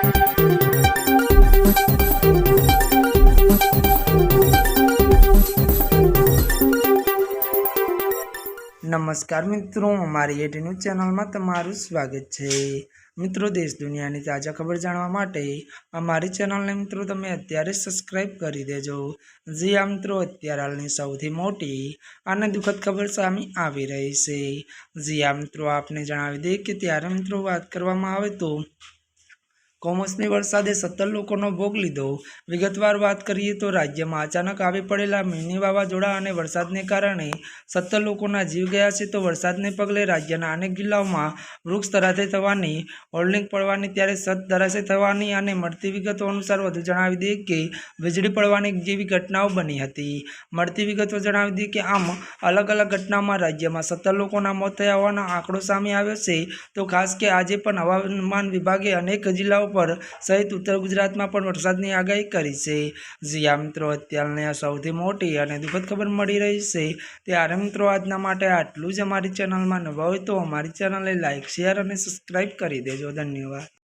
નમસ્કાર મિત્રો, અમારી એટી ન્યૂઝ ચેનલમાં તમારું સ્વાગત છે. મિત્રો, દેશ દુનિયાની તાજા ખબર જાણવા માટે અમારી ચેનલને મિત્રો તમે અત્યારે સબસ્ક્રાઈબ કરી દેજો. જી આ મિત્રો, અત્યારે હાલની સૌથી મોટી અને દુઃખદ ખબર સામે આવી રહી છે. જી આ મિત્રો, આપને જણાવી દઈએ કે ત્યારે મિત્રો વાત કરવામાં આવે તો કમોસમી વરસાદે સત્તર લોકોનો ભોગ લીધો. વિગતવાર વાત કરીએ તો રાજ્યમાં અચાનક આવી પડેલા મિની વાવાઝોડા અને વરસાદને કારણે સત્તર લોકોના જીવ ગયા છે. તો વરસાદને પગલે રાજ્યના અનેક જિલ્લાઓમાં વૃક્ષ ધરાશય થવાની હોલ્ડિંગ પડવાની, ત્યારે સત ધરાશય થવાની અને મળતી વિગતો અનુસાર વધુ જણાવી દઈએ કે વીજળી પડવાની જેવી ઘટનાઓ બની હતી. મળતી વિગતો જણાવી દઈએ કે આમ અલગ અલગ ઘટનામાં રાજ્યમાં સત્તર લોકોના મોત થયા હોવાનો આંકડો સામે આવ્યો છે. તો ખાસ કે આજે પણ હવામાન વિભાગે અનેક જિલ્લાઓ પર સહિત ઉત્તર ગુજરાતમાં પણ વરસાદની આગાહી કરી છે. જ્યાં મિત્રો, અત્યારની સૌથી મોટી અને દુઃખદ ખબર મળી રહી છે. ત્યારે મિત્રો, આજના માટે આટલું જ અમારી ચેનલમાં નવા હોય તો અમારી ચેનલને લાઇક શેર અને સબસ્ક્રાઈબ કરી દેજો. ધન્યવાદ.